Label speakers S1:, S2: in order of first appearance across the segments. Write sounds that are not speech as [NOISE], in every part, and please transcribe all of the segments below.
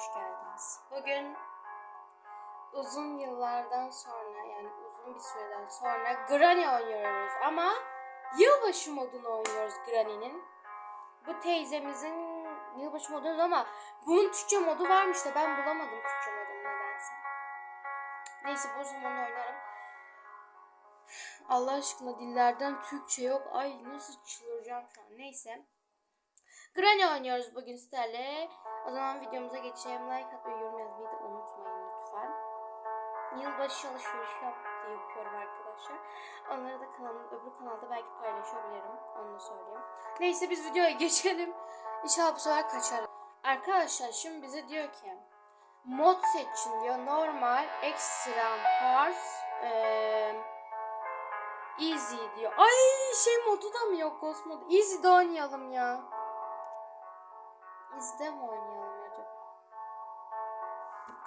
S1: hoş geldiniz. Bugün uzun yıllardan sonra yani uzun bir süreden sonra Granny oynuyoruz ama yılbaşı modunu oynuyoruz Granny'nin. Bu teyzemizin yılbaşı modunu ama bunun Türkçe modu varmış da ben bulamadım Türkçe modunu nedense. Neyse bu zaman oynarım. Allah aşkına dillerden Türkçe yok. Ay nasıl çıldıracağım şu an. Neyse. Granny oynuyoruz bugün sizlerle. O zaman videomuza geçelim. Like atmayı, yorum yazmayı da unutmayın lütfen. Yılbaşı alışveriş yap, yapıyorum arkadaşlar. Onları da kanalın öbür kanalda belki paylaşabilirim. Onu da söyleyeyim. Neyse biz videoya [LAUGHS] geçelim. İnşallah bu sefer kaçar. Arkadaşlar şimdi bize diyor ki mod seçin diyor. Normal, extra, hard, eee easy diyor. Ay şey modu da mı yok Ghost modu? Easy'de oynayalım ya. Easy'de mi oynayalım acaba?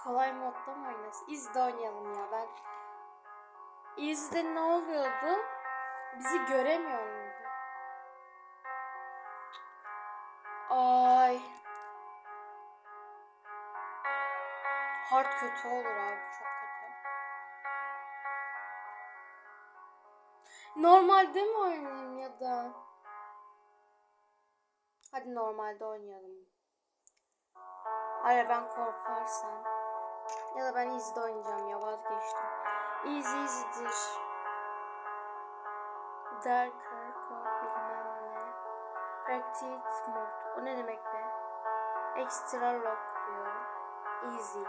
S1: Kolay modda mı oynasın? Easy'de oynayalım ya ben. Easy'de ne oluyordu? Bizi göremiyor muydu? Ay. Hard kötü olur abi çok kötü. Normalde mi oynayayım ya da? Hadi normalde oynayalım. Hayır ben korkarsam. Ya da ben easy'de oynayacağım ya vazgeçtim. Easy easy'dir. Darker kork bilmem ne. Practice mode. O ne demek be? Extra lock diyor. Easy.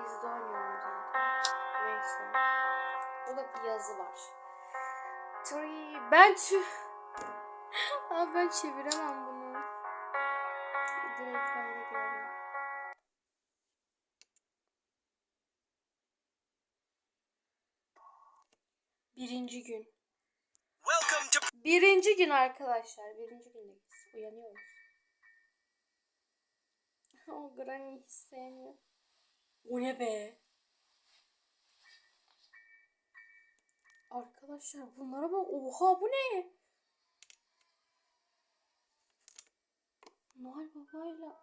S1: Easy'de oynuyorum zaten. Neyse. Burada bir yazı var. Three. Ben tü... Abi [LAUGHS] ben çeviremem bunu. Birinci gün. Birinci gün arkadaşlar. Birinci gündeyiz. Uyanıyoruz. [LAUGHS] o Granny hiç sevmiyor. O ne be? Arkadaşlar bunlara bak. Oha bu ne? Noel babayla.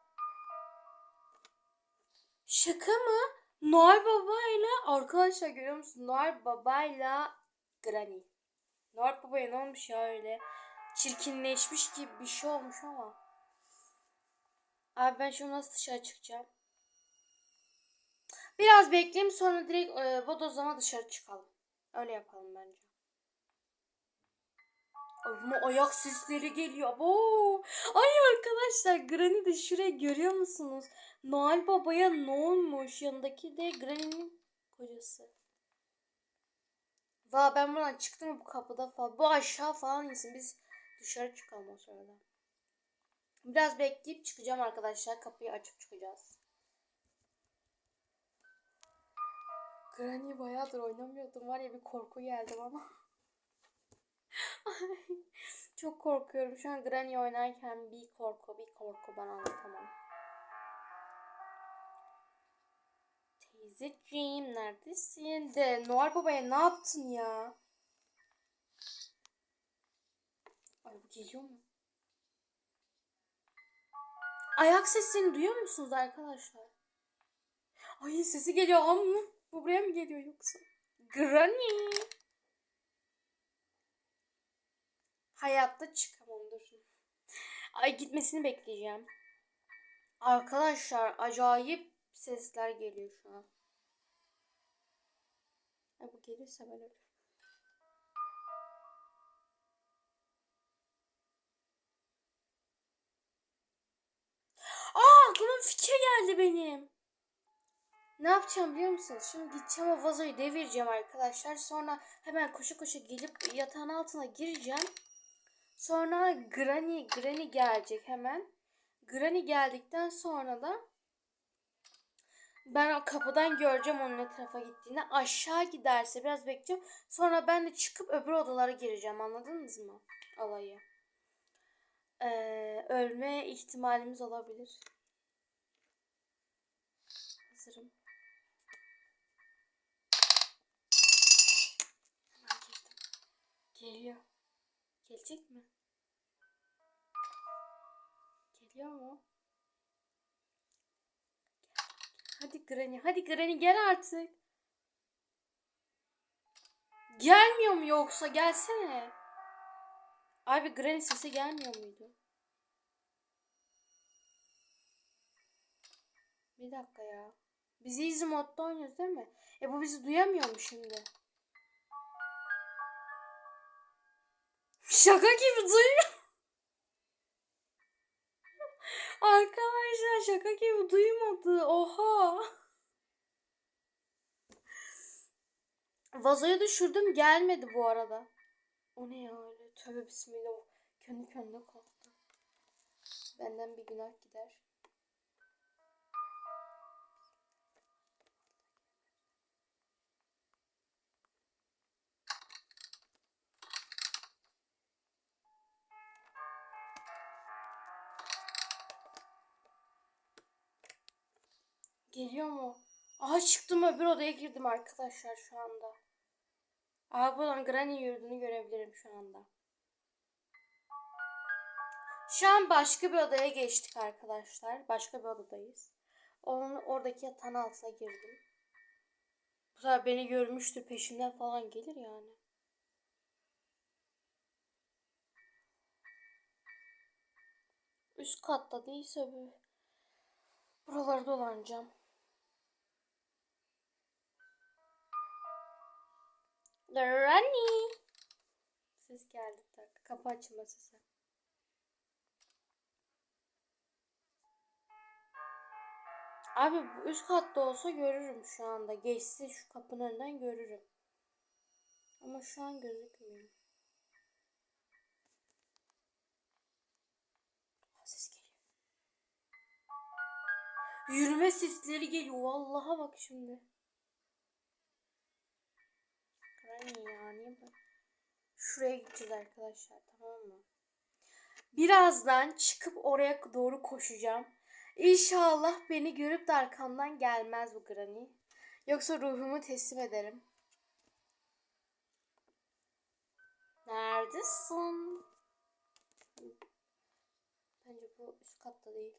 S1: Şaka mı? Noel babayla arkadaşlar görüyor musun? Noel babayla Granny. Noel babaya ne olmuş ya öyle? Çirkinleşmiş gibi bir şey olmuş ama. Abi ben şimdi nasıl dışarı çıkacağım? Biraz bekleyeyim sonra direkt e, bodozlama dışarı çıkalım. Öyle yapalım bence. Ama ayak sesleri geliyor. Oo. Ay arkadaşlar Granny de şuraya görüyor musunuz? Noel Baba'ya ne olmuş? Yanındaki de Granny'nin kocası. Va ben buradan çıktım bu kapıda falan. Bu aşağı falan insin. Biz dışarı çıkalım o sırada. Biraz bekleyip çıkacağım arkadaşlar. Kapıyı açıp çıkacağız. Granny bayağıdır oynamıyordum. Var ya bir korku geldi bana. [LAUGHS] Ay, Çok korkuyorum. Şu an Granny oynarken bir korku bir korku ben anlatamam. Teyzeciğim neredesin de Noel Baba'ya ne yaptın ya? Ay bu geliyor mu? Ayak seslerini duyuyor musunuz arkadaşlar? Ay sesi geliyor ama bu buraya mı geliyor yoksa? Granny. Hayatta çıkamam dur. Ay gitmesini bekleyeceğim. Arkadaşlar acayip sesler geliyor şu an. Ay bu gelirse ben ölürüm. Fikir geldi benim. Ne yapacağım biliyor musunuz? Şimdi gideceğim o vazoyu devireceğim arkadaşlar. Sonra hemen koşu koşu gelip yatağın altına gireceğim. Sonra Granny, Granny gelecek hemen. Granny geldikten sonra da ben kapıdan göreceğim onun ne tarafa gittiğini. Aşağı giderse biraz bekleyeceğim. Sonra ben de çıkıp öbür odalara gireceğim. Anladınız mı? Olayı. Ee, ölme ihtimalimiz olabilir. Hazırım. Geliyor. Gelecek mi? Geliyor mu? Granny. Hadi Granny gel artık. Gelmiyor mu yoksa? Gelsene. Abi Granny sesi gelmiyor muydu? Bir dakika ya. Biz easy modda oynuyoruz değil mi? E bu bizi duyamıyor mu şimdi? Şaka gibi duyuyor. Arkadaşlar şaka gibi duymadı. Oha. Vazoyu düşürdüm gelmedi bu arada. O ne ya öyle? Tövbe bismillah. Kendi kendine kalktı. Benden bir günah gider. Geliyor mu? Aha çıktım öbür odaya girdim arkadaşlar şu anda. Aha buradan Granny yurdunu görebilirim şu anda. Şu an başka bir odaya geçtik arkadaşlar. Başka bir odadayız. Onun oradaki yatağın altına girdim. Bu sefer beni görmüştür peşimden falan gelir yani. Üst katta değilse bu. Buralarda dolanacağım. Granny. Ses geldi dakika. Kapı açılma sesi. Abi bu üst katta olsa görürüm şu anda. Geçse şu kapının önünden görürüm. Ama şu an gözükmüyor. Ses geliyor. Yürüme sesleri geliyor. Vallaha bak şimdi. Granny ya? Şuraya gideceğiz arkadaşlar tamam mı? Birazdan çıkıp oraya doğru koşacağım. İnşallah beni görüp de arkamdan gelmez bu Granny. Yoksa ruhumu teslim ederim. Neredesin? Bence bu üst katta değil.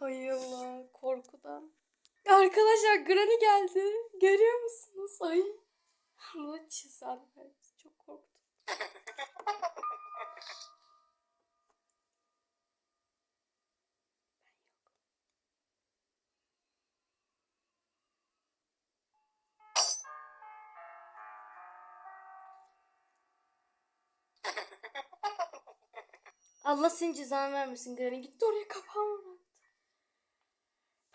S1: Allah korkudan. Arkadaşlar Granny geldi. Görüyor musunuz? Ay. Cezanı versin. Çok korktum. [LAUGHS] Allah senin cezanı vermesin Granny. Gitti oraya bıraktı.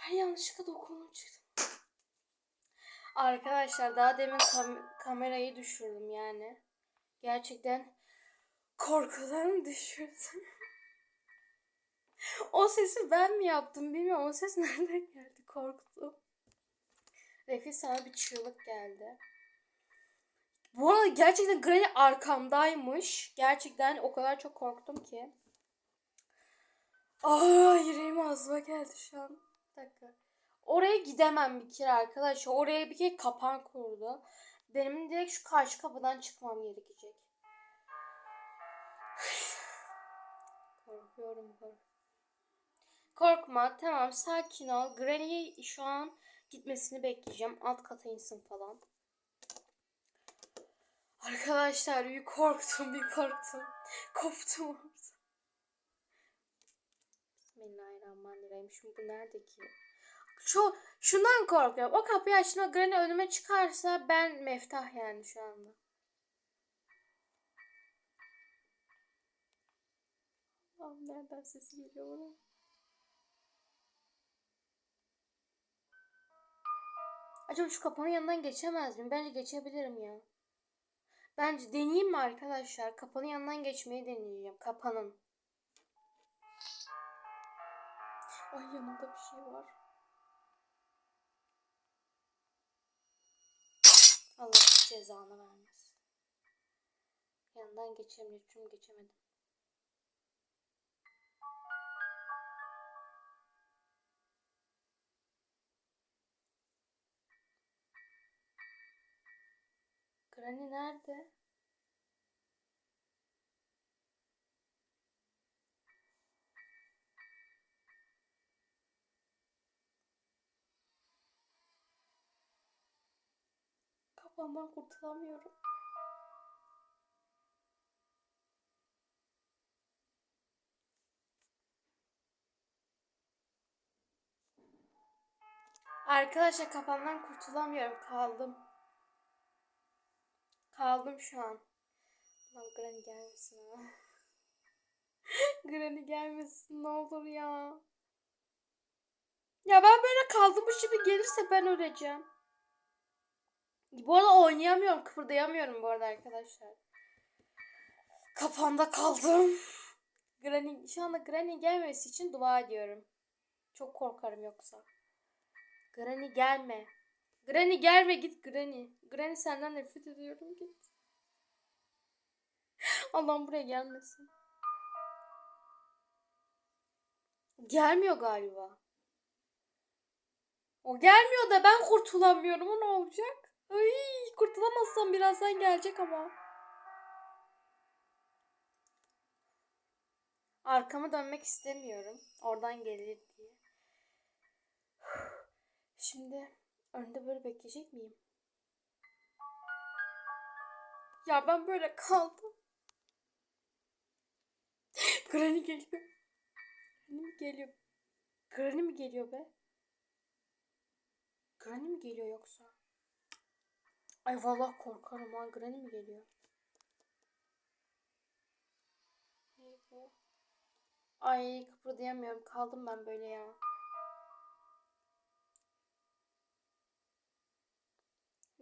S1: Ben yanlışlıkla dokunum çıktım. Arkadaşlar daha demin kam- kamerayı düşürdüm yani. Gerçekten korkudan düşürdüm. [LAUGHS] o sesi ben mi yaptım bilmiyorum. O ses [LAUGHS] nereden geldi? Korktum. Refi sana bir çığlık geldi. Bu arada gerçekten Granny arkamdaymış. Gerçekten o kadar çok korktum ki. Aa yüreğim ağzıma geldi şu an. Dakika. Oraya gidemem bir kere arkadaşlar. Oraya bir kere kapan kurdu. Benim direkt şu karşı kapıdan çıkmam gerekecek. Korkuyorum korkuyorum. Korkma tamam sakin ol. Granny şu an gitmesini bekleyeceğim. Alt kata insin falan. Arkadaşlar bir korktum bir korktum. Koptum Şimdi bu nerede ki? Şu, şundan korkuyorum. O kapıyı açtığımda Granny önüme çıkarsa ben meftah yani şu anda. Allah'ım nereden sesi geliyor bana? Acaba şu kapının yanından geçemez miyim? Bence geçebilirim ya. Bence deneyeyim mi arkadaşlar? Kapanın yanından geçmeyi deneyeceğim. Kapanın. Ay yanında bir şey var. Allah cezanı vermesin. Yanından geçemiyorum. Geçemedim. Granny nerede? Kafamdan kurtulamıyorum. Arkadaşlar kafamdan kurtulamıyorum. Kaldım. Kaldım şu an. Lan Granny gelmesin ha. [LAUGHS] Granny gelmesin ne olur ya. Ya ben böyle kaldım bu şimdi gelirse ben öleceğim. Bu arada oynayamıyorum, kıpırdayamıyorum bu arada arkadaşlar. Kafamda kaldım. Granny, şu anda Granny gelmesi için dua ediyorum. Çok korkarım yoksa. Granny gelme. Granny gelme git Granny. Granny senden nefret ediyorum git. Allah'ım buraya gelmesin. Gelmiyor galiba. O gelmiyor da ben kurtulamıyorum. O ne olacak? Ay, kurtulamazsam birazdan gelecek ama. Arkamı dönmek istemiyorum. Oradan gelir diye. Şimdi önde böyle bekleyecek miyim? Ya ben böyle kaldım. [LAUGHS] Granny geliyor. Granny mi geliyor? Granny mi geliyor be? Granny mi geliyor yoksa? Ay vallahi korkarım ha. Granny mi geliyor? Ne bu? Ay kıpırdayamıyorum. Kaldım ben böyle ya.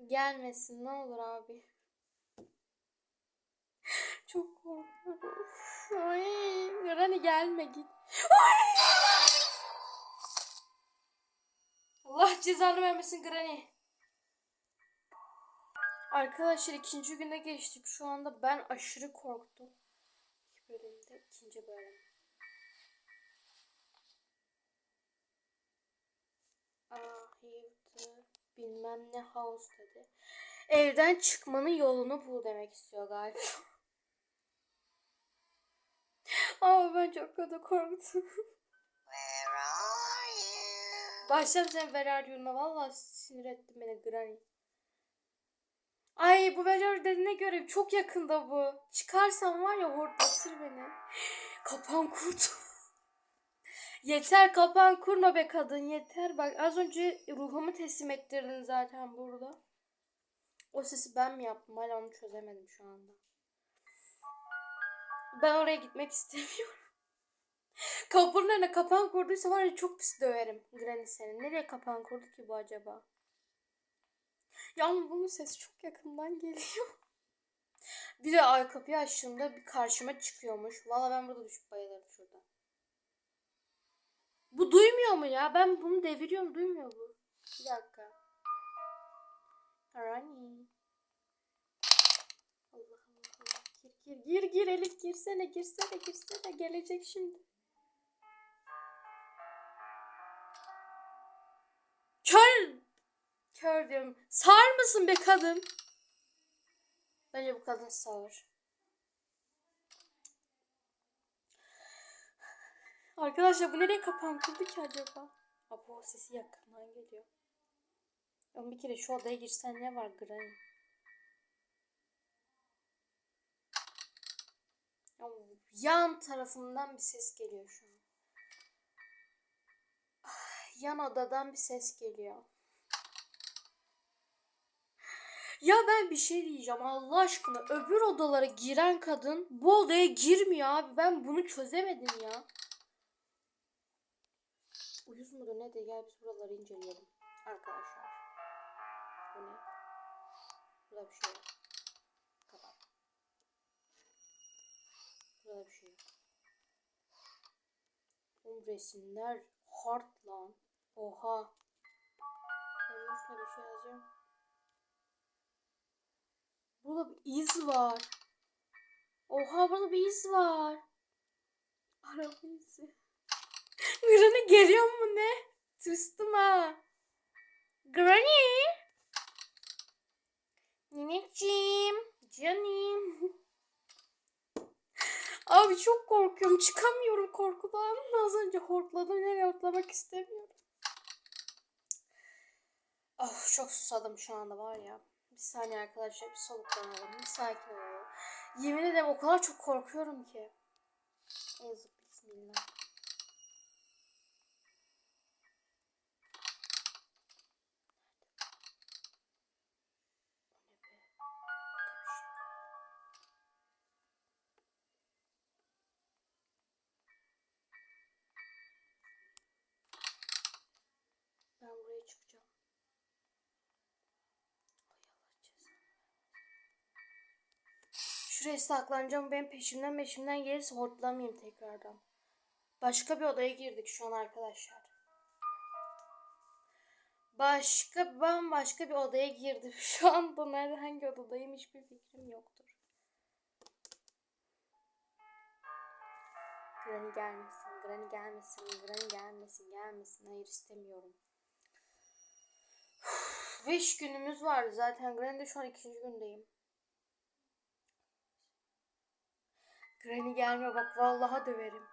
S1: Gelmesin ne olur abi. [LAUGHS] Çok korkuyorum. Ay, Granny gelme git. Ay! Allah cezanı vermesin Granny. Arkadaşlar ikinci güne geçtik. Şu anda ben aşırı korktum. İlk bölümde ikinci bölüm. Ah, yıldı. Bilmem ne house dedi. Evden çıkmanın yolunu bul demek istiyor galiba. [LAUGHS] Ama ben çok kötü korktum.
S2: Where are you?
S1: Başlam sen you'na valla sinir ettin beni Granny. Ay bu you dediğine göre çok yakında bu. Çıkarsam var ya hortlatır beni. Kapan kurt. [LAUGHS] yeter kapan kurma be kadın yeter. Bak az önce ruhumu teslim ettirdin zaten burada. O sesi ben mi yaptım? Hala onu çözemedim şu anda. Ben oraya gitmek istemiyorum. [LAUGHS] Kapının önüne kapan kurduysa var ya çok pis döverim Granny seni. Nereye kapan kurdu ki bu acaba? Ya ama bunun sesi çok yakından geliyor. Bir de ay kapıyı açtığımda bir karşıma çıkıyormuş. Valla ben burada düşüp bayılırım şurada. Bu duymuyor mu ya? Ben bunu deviriyorum duymuyor bu. Bir dakika. Rani. Allah Allah. Gir gir gir gir Elif girsene girsene girsene gelecek şimdi. Kör diyorum. Sağır mısın be kadın? Bence bu kadın sağır. Arkadaşlar bu nereye kapan kurdu ki acaba? Aa, bu sesi yakından geliyor. Ama bir kere şu odaya girsen ne var Granny? Yan tarafından bir ses geliyor şu an. Ah, Yan odadan bir ses geliyor. Ya ben bir şey diyeceğim Allah aşkına öbür odalara giren kadın bu odaya girmiyor abi ben bunu çözemedim ya. Uyuz mudur ne de gel biz buraları inceleyelim arkadaşlar. Bu ne? Burada bir şey yok. Kapat. Burada bir şey yok. Oğlum resimler hard lan. Oha. Onun üstüne bir şey yazıyor. Burada bir iz var. Oha burada bir iz var. Araba izi. [LAUGHS] Granny geliyor mu ne? Tüstüm ha. Granny. Nineciğim. Canım. [LAUGHS] Abi çok korkuyorum. Çıkamıyorum korkudan. Az önce hortladım. Yine hortlamak istemiyorum. Of çok susadım şu anda var ya. Bir saniye arkadaşlar bir soluklanalım. Bir sakin olalım. Yemin ederim o kadar çok korkuyorum ki. Yazık bismillah. Şuraya saklanacağım. Benim peşimden peşimden gelirse hortlamayayım tekrardan. Başka bir odaya girdik şu an arkadaşlar. Başka bambaşka bir odaya girdim. [LAUGHS] Şu anda nerede hangi odadayım hiçbir fikrim yoktur. Granny gelmesin, Granny gelmesin, Granny gelmesin, gelmesin. Hayır istemiyorum. Beş günümüz vardı zaten. Granny'de şu an ikinci gündeyim. Granny gelme bak vallahi döverim.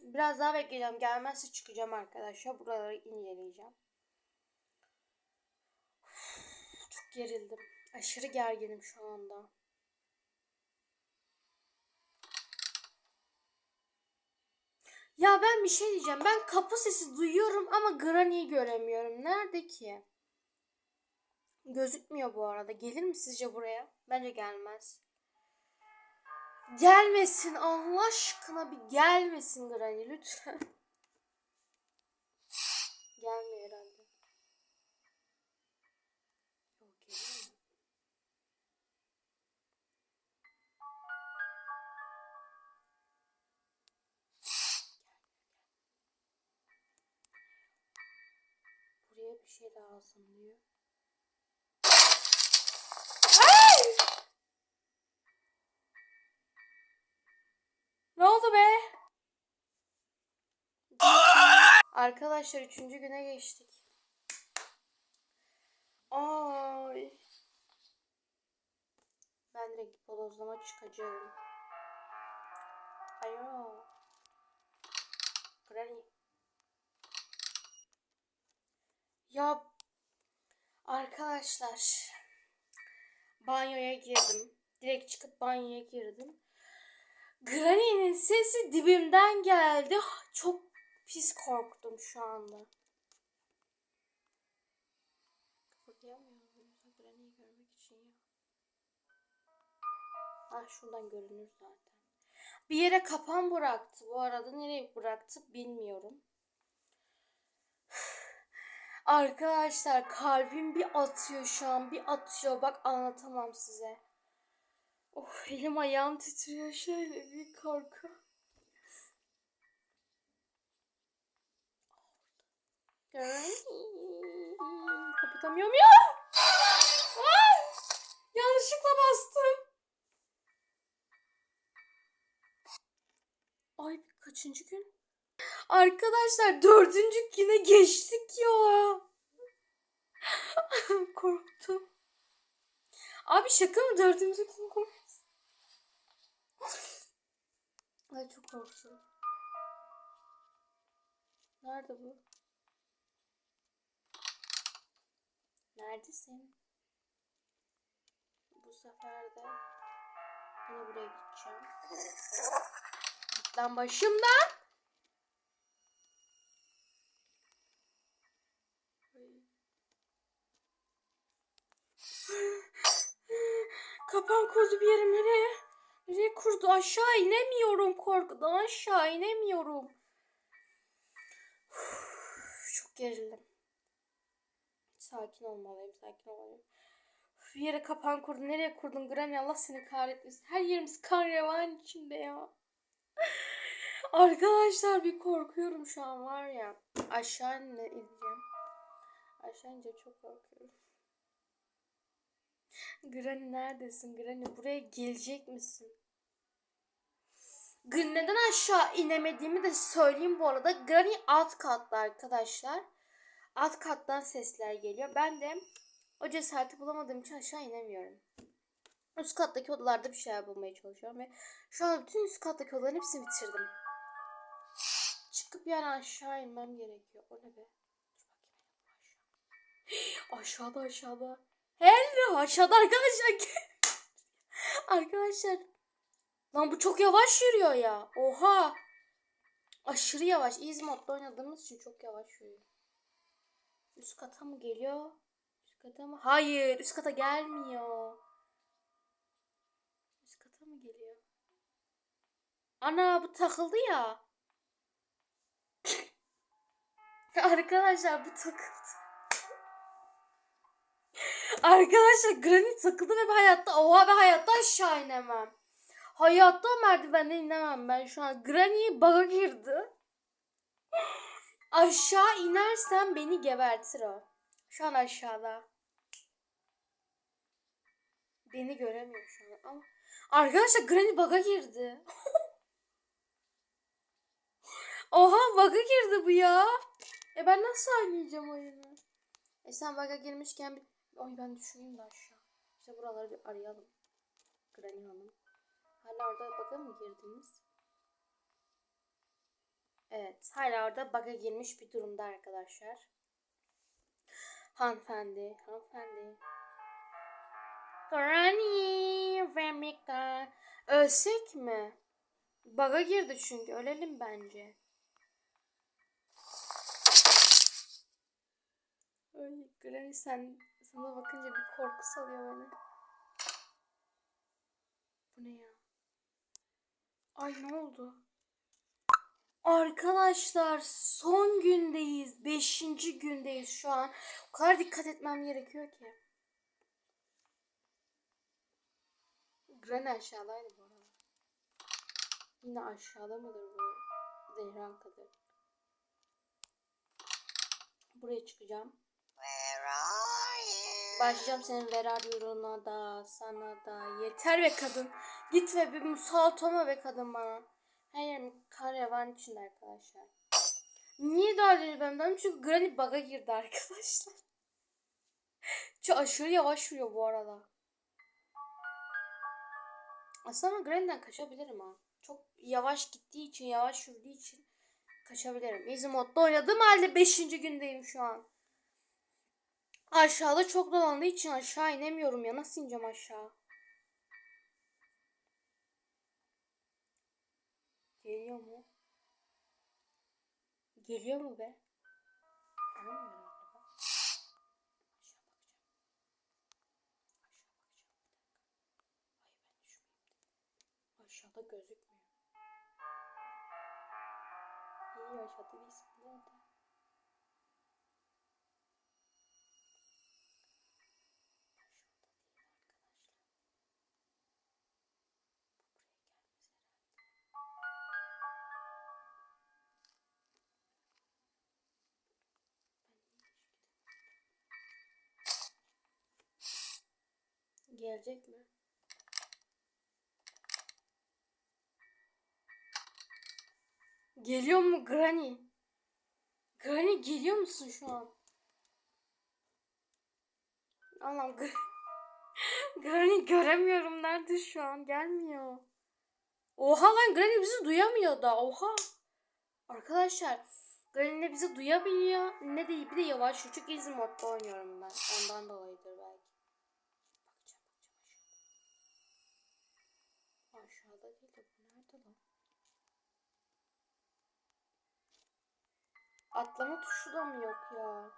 S1: Biraz daha bekleyeceğim. Gelmezse çıkacağım arkadaşlar. Buraları inceleyeceğim. Çok gerildim. Aşırı gerginim şu anda. Ya ben bir şey diyeceğim. Ben kapı sesi duyuyorum ama Granny'yi göremiyorum. Nerede ki? Gözükmüyor bu arada. Gelir mi sizce buraya? Bence gelmez. Gelmesin Allah aşkına bir gelmesin Granny lütfen. [LAUGHS] Gelmiyor herhalde. Buraya bir şey lazım diyor. Ay! Ne oldu be? Arkadaşlar üçüncü güne geçtik. Ay. Ben direkt bodozlama çıkacağım. Ayo. Granny. Ya arkadaşlar banyoya girdim. Direkt çıkıp banyoya girdim. Granny'nin sesi dibimden geldi. Çok pis korktum şu anda. Kıpırdayamıyorum. Granny'yi görmek için ya. Ah şuradan görünür zaten. Bir yere kapan bıraktı. Bu arada nereye bıraktı bilmiyorum. [SIGHS] Arkadaşlar kalbim bir atıyor şu an. Bir atıyor. Bak anlatamam size. Of elim ayağım titriyor şöyle bir korku. Kapatamıyorum ya. Ay, yanlışlıkla bastım. Ay kaçıncı gün? Arkadaşlar dördüncü güne geçtik ya. [LAUGHS] Korktum. Abi şaka mı dördüncü gün korktum. Ay çok korktum. Nerede bu? Neredesin? Bu sefer de yine buraya gideceğim. Git lan başımdan. Kapan kurdu bir yere nereye? Nereye kurdu? Aşağı inemiyorum korkudan. Aşağı inemiyorum. Çok gerildim. Sakin olmalıyım, sakin olmalıyım. Bir yere kapan kurdu. Nereye kurdun Granny? Allah seni kahretmesin. Her yerimiz kan revan içinde ya. [LAUGHS] Arkadaşlar bir korkuyorum şu an var ya. Aşağı inle ineceğim. Aşağı ince çok korkuyorum. Granny neredesin? Granny buraya gelecek misin? Neden aşağı inemediğimi de söyleyeyim bu arada. Granny alt katta arkadaşlar. Alt kattan sesler geliyor. Ben de O cesareti bulamadığım için aşağı inemiyorum. Üst kattaki odalarda bir şeyler bulmaya çalışıyorum ve şu an bütün üst kattaki odaların hepsini bitirdim. Çıkıp yani aşağı inmem gerekiyor. O ne be? Aşağıda aşağıda. Hello aşağıda arkadaşlar. [LAUGHS] arkadaşlar. Lan bu çok yavaş yürüyor ya. Oha. Aşırı yavaş. Easy modda oynadığımız için çok yavaş yürüyor. Üst kata mı geliyor? Üst kata mı? Hayır. Üst kata gelmiyor. Üst kata mı geliyor? Ana bu takıldı ya. [LAUGHS] Arkadaşlar bu takıldı. [LAUGHS] Arkadaşlar Granny takıldı ve hayatta oha ve hayatta aşağı inemem. Hayatta merdivenden inemem ben şu an. Granny bug'a girdi. [LAUGHS] Aşağı inersem beni gebertir o. Şu an aşağıda. Beni göremiyor şu an ama. Arkadaşlar Granny bug'a girdi. [LAUGHS] Oha bug'a girdi bu ya. E ben nasıl oynayacağım oyunu? E sen bug'a girmişken bir... Ay ben düşeyim de aşağı. İşte buraları bir arayalım. Granny Hanım. Hala orada bug'a mı girdiniz? Evet. Hala orada bug'a girmiş bir durumda arkadaşlar. Hanımefendi. Hanımefendi. Granny ve Mika. Ölsek mi? Bug'a girdi çünkü. Ölelim bence. Ay Granny sen sana bakınca bir korku salıyor beni. Bu ne ya? Ay ne oldu? Arkadaşlar son gündeyiz. Beşinci gündeyiz şu an. O kadar dikkat etmem gerekiyor ki. Granny aşağıdaydı bu arada. Yine aşağıda mıdır bu Zehra kadın? Buraya çıkacağım. Başlayacağım senin where are you'una da sana da. Yeter be kadın. Git ve bir musallat olma be kadın bana. Her yerim karavan içinde arkadaşlar. Niye önce benden? Çünkü Granny bug'a girdi arkadaşlar. [LAUGHS] Çok aşırı yavaş yürüyor bu arada. Aslında Granny'den kaçabilirim ha. Çok yavaş gittiği için, yavaş yürüdüğü için kaçabilirim. Easy modda oynadığım halde 5. gündeyim şu an. Aşağıda çok dolandığı için aşağı inemiyorum ya. Nasıl ineceğim aşağı? Geliyor mu? Geliyor mu be? Bak. Aşağı bakacağım. Aşağıda gözükmüyor. İyi aşağıda değilsin. Nerede? Gelecek mi? Geliyor mu Granny? Granny geliyor musun şu an? Allah'ım Gr- [LAUGHS] Granny göremiyorum. Nerede şu an? Gelmiyor. Oha lan Granny bizi duyamıyor da. Oha. Arkadaşlar Granny ne bizi duyabiliyor ne de bir de yavaş. Çünkü easy modda oynuyorum ben. Ondan dolayıdır belki. Bakacağım bakacağım aşağıda. Aşağıda değil de bu nerede lan? Atlama tuşu da mı yok ya?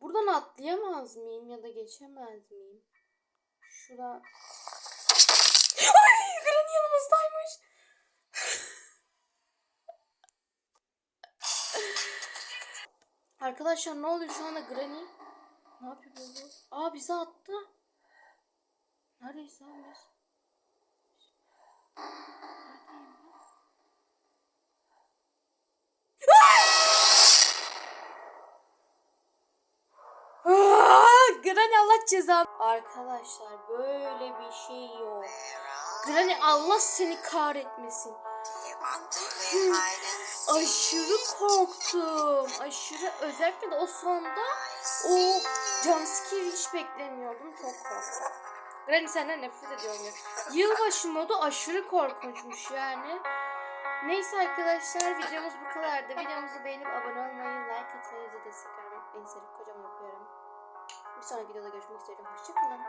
S1: Buradan atlayamaz mıyım ya da geçemez miyim? Şurada... Ay Granny yanımızdaymış. Arkadaşlar ne oluyor şu anda Granny? Ne yapıyor bu? Aa bizi attı. Neredeyiz lan biz? Granny Allah ceza. Arkadaşlar böyle bir şey yok. Granny Allah seni kahretmesin. Aşırı korktum. Aşırı özellikle de o sonda o jumpscare hiç beklemiyordum. Çok korktum. Granny senden nefret ediyorum ya. Yılbaşı modu aşırı korkunçmuş yani. Neyse arkadaşlar videomuz bu kadardı. Videomuzu beğenip abone olmayı, like atmayı, bize destek vermeyi unutmayın. Seni kocaman öpüyorum. Bir sonraki videoda görüşmek üzere. Hoşçakalın.